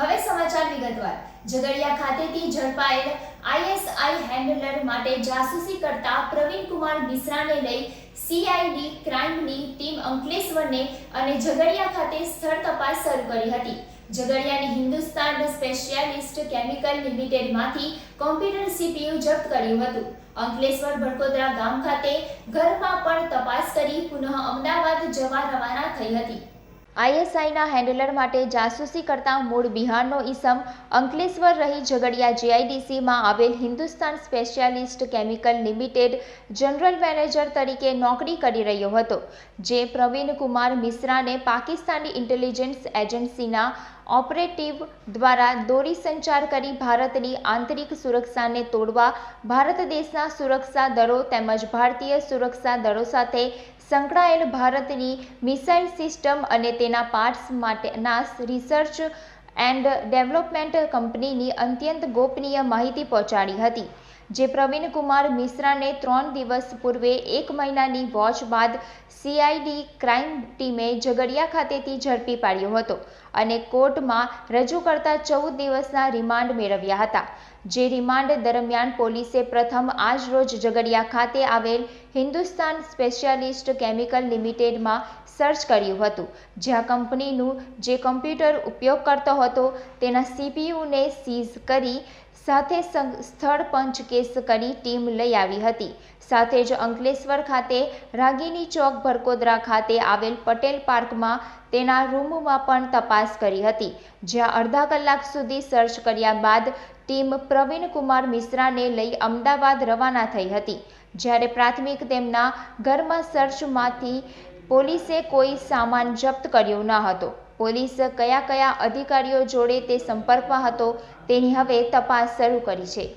હવે સમાચાર વિગતવાર. ઝઘડિયા ખાતેથી ઝડપાયેલ આઈએસઆઈ હેન્ડલર માટે જાસૂસી કરતા પ્રવીણ કુમાર મિશ્રાને લઈ સીઆઈડી ક્રાઇમની ટીમ અંકલેશ્વરને અને ઝઘડિયા ખાતે સ્થળ તપાસ શરૂ કરી હતી. ઝઘડિયાની હિન્દુસ્તાન સ્પેશિયાલિસ્ટ કેમિકલ લિમિટેડમાંથી કોમ્પ્યુટર સીપીયુ જપ્ત કર્યું હતું. અંકલેશ્વર ભડકોદરા ગામ ખાતે ઘરમાં પણ તપાસ કરી પુનઃ અમદાવાદ જવા રવાના થઈ હતી. આઈએસઆઈના હેન્ડલર માટે જાસૂસી કરતા મૂળ બિહારનો ઈસમ, અંકલેશ્વર રહી ઝઘડિયા જીઆઈડીસીમાં આવેલ Hindustan specialist chemical limited general manager તરીકે નોકરી કરી રહ્યો હતો, જે પ્રવીણ કુમાર મિશ્રાને પાકિસ્તાની ઇન્ટેલિજન્સ એજન્સીના ઓપરેટિવ દ્વારા દોરી સંચાર કરી ભારતની આંતરિક સુરક્ષાને તોડવા, ભારત દેશના સુરક્ષા દળો તેમજ ભારતીય સુરક્ષા દળો સાથે સંકળાયેલ ભારતની મિસાઇલ સિસ્ટમ અને તેના પાર્ટ્સ માટેના રિસર્ચ એન્ડ ડેવલપમેન્ટ કંપનીની અત્યંત ગોપનીય માહિતી પહોંચાડી હતી. જે પ્રવીણ કુમાર મિશ્રાને ત્રણ દિવસ પૂર્વે એક મહિનાની વોચ બાદ સીઆઈડી ક્રાઇમ ટીમે ઝઘડિયા ખાતેથી ઝડપી પાડ્યો હતો અને કોર્ટમાં રજૂ કરતા ચૌદ દિવસના રિમાન્ડ મેળવ્યા હતા. જે રિમાન્ડ દરમિયાન પોલીસે પ્રથમ આજ રોજ ઝઘડિયા ખાતે આવેલ હિન્દુસ્તાન સ્પેશિયાલિસ્ટ કેમિકલ લિમિટેડમાં સર્ચ કર્યું હતું. જ્યાં કંપનીનું જે કમ્પ્યુટર ઉપયોગ કરતો હતો, તેના સીપીયુને સીઝ કરી સાથે સ્થળ પંચ કેસ કરી ટીમ લઈ આવી હતી. સાથે જ અંકલેશ્વર ખાતે રાગીની ચોક ભરકોદરા ખાતે આવેલ પટેલ પાર્કમાં તેના રૂમમાં પણ તપાસ કરી હતી. જ્યાં અડધા કલાક સુધી સર્ચ કર્યા બાદ ટીમ પ્રવીણ કુમાર મિશ્રાને લઈ અમદાવાદ રવાના થઈ હતી. જ્યારે પ્રાથમિક તેમના ઘરમાં સર્ચમાંથી પોલીસે કોઈ સામાન જપ્ત કર્યો ન હતો. પોલીસ કયા કયા અધિકારીઓ જોડે તે સંપર્કમાં હતો તેની હવે તપાસ શરૂ કરી છે.